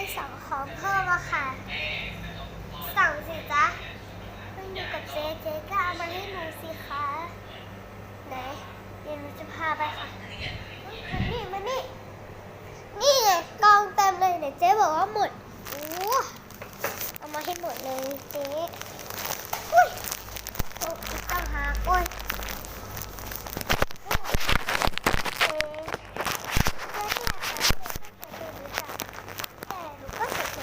ของเพิ่มอะค่ะ สั่งสิจ๊ะมันอยู่กับเจ๊เจ๊ก็เอามาให้หนูสิคะไหนเดี๋ยวหนูจะพาไปค่ะมานี่มานี่ นี่ไงกองเต็มเลยเนี่ยเจ๊บอกว่าหมดโอ้เอามาให้หมดเลยเจ๊อุ้ยโอ้อีกต่างหากโอ้ยเจ๊เจ๊ที่อยากขายเจ๊ก็ขายเจ๊รู้จักแต่หนูก็เสียใจ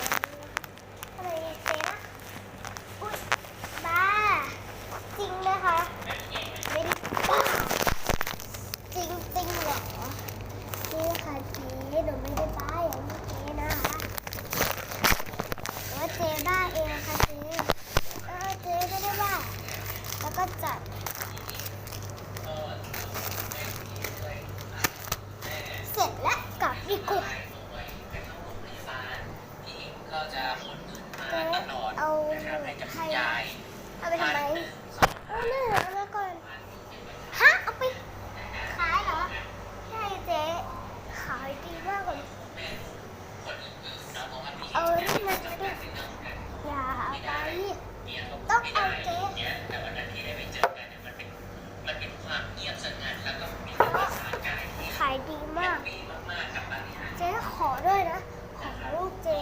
อะไรเจ๊นะอุ้ยบ้า จริงไหมคะ ไม่ได้บ้าจริงจริงเหรอนี่ค่ะเจ๊หนูไม่ได้บ้าอย่างเจ๊นะคะว่าเจ๊บ้าเองค่ะเจ๊เออเจ๊ไม่ได้บ้าแล้วก็จัดเสร็จแล้วกลับดีกว่าก็จะขนเงินมาเจ๊ตลอดเอานะครับให้กับยายเอาไปทำไม เอาหนึ่เอามาก่อน ฮะ เอาไปขายเหรอ ใช่เจ๊ขายดีมากเลยเอาเรื่องมันมาด้วยอย่าเอาไปต้องเอาเจ๊เจอกันเนี่ยมันเป็นมันเป็นความเงียบสงัดแล้วก็มีภาษากายที่ขายดีมาก เจ๊ขอด้วยนะ ขอลูกเจ๊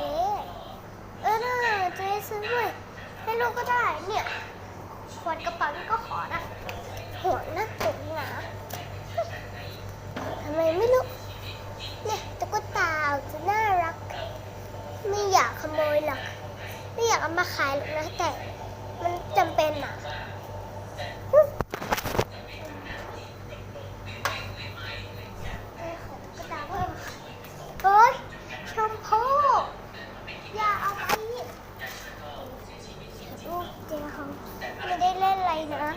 เออน่าเจ๊ซื้อด้วย ให้ลูกก็ได้เนี่ย ควนกระเป๋านี่ก็ขอนะห่วงนะตุ่มหนาทำไมไม่รู้เนี่ยตุ๊กตาจะน่ารัก ไม่อยากขโมยหรอก ไม่อยากเอามาขายหรอกนะแต่มันจำเป็นอะฮึเอ้ยขอตุ๊กตาเพิ่มค่ะเฮ้ยชมพู่อย่าเอาไปลูกเจ๊เขาไม่ได้เล่ นอะ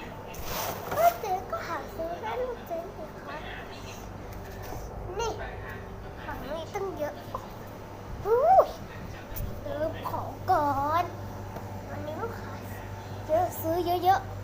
ก็เจ๊ก็หาซื้อให้ลูกเจ๊สิคะนี่ของนี่ตั้งเยอะอู้ยลืมของก่อน วันนี้ลูกค้าเยอะซื้อเยอะๆ